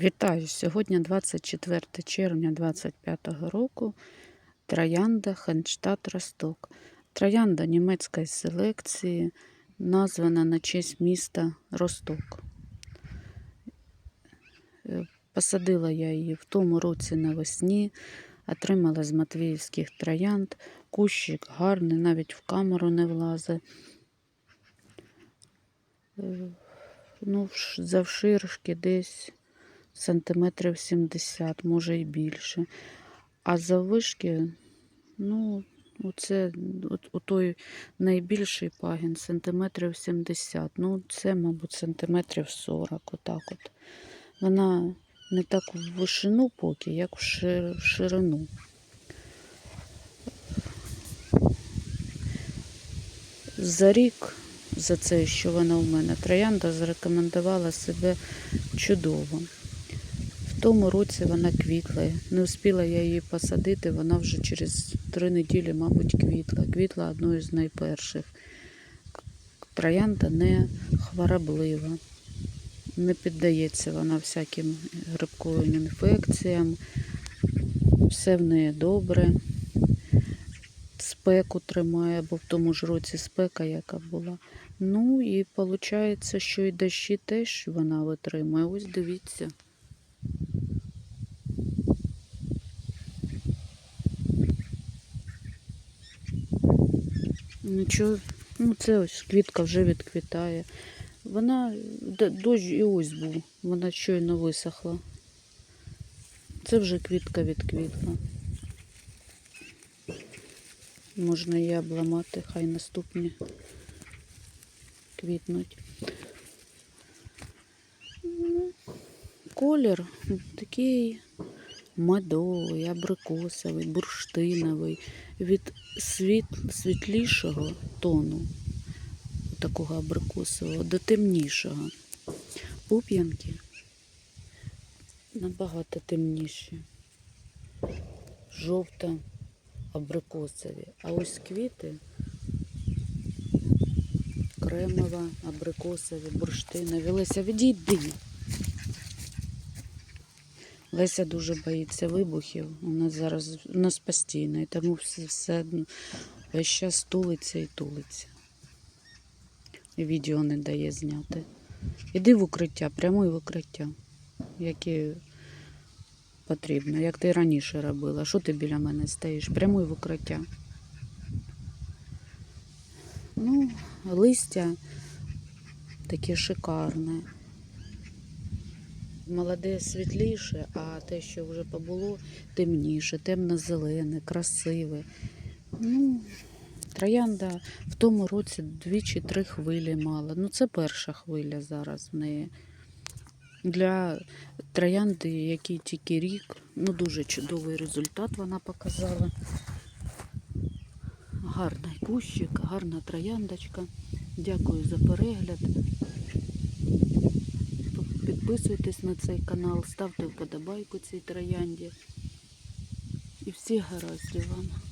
Вітаю! Сьогодні 24 червня 2025 року. Троянда Хенштадт Росток. Троянда німецької селекції, названа на честь міста Росток. Е, Посадила я її в тому році навесні, отримала з матвіївських троянд. Кущик гарний, навіть в камеру не влазить. Е, Ну, завширшки десь сантиметрів 70, може і більше. А заввишки, ну, оце у той найбільший пагін сантиметрів 70. Ну, це, мабуть, сантиметрів 40, отак от. Вона не так в вишину поки, як в ширину. За рік, за це, що вона у мене, троянда зарекомендувала себе чудово. В тому році вона квітла. Не успіла я її посадити, вона вже через три неділі, мабуть, квітла. Квітла одною з найперших. Троянда не хвороблива, не піддається вона всяким грибковим інфекціям. Все в неї добре. Спеку тримає, бо в тому ж році спека, яка була. Ну і виходить, що і дощі теж вона витримує. Ось дивіться. Нічого, ну це ось квітка вже відквітає. Вона дощ і ось був, вона щойно висохла. Це вже квітка відквітла. Можна її обламати, хай наступні квітнуть. Ну, Колір такий медовий, абрикосовий, бурштиновий, від світ, світлішого тону, такого абрикосового, до темнішого. Пуп'янки набагато темніші, жовто абрикосові. А ось квіти кремова, абрикосові, бурштинові. Леся, відійди. Леся дуже боїться вибухів. У нас зараз у нас постійно, і тому все, все весь час тулиться і тулиться. Відео не дає зняти. Іди в укриття, прямуй в укриття, яке потрібно, як ти раніше робила. Що ти біля мене стоїш? Прямуй в укриття. Ну, листя таке шикарне. Молоде світліше, а те, що вже побуло, темніше, темно-зелене, красиве. Ну, троянда в тому році дві чи три хвилі мала. Ну, це перша хвиля зараз в неї. Для троянди, який тільки рік, ну дуже чудовий результат вона показала. Гарний кущик, гарна трояндочка. Дякую за перегляд. Підписуйтесь на цей канал, ставте вподобайку цій троянді. І всіх гараздів вам.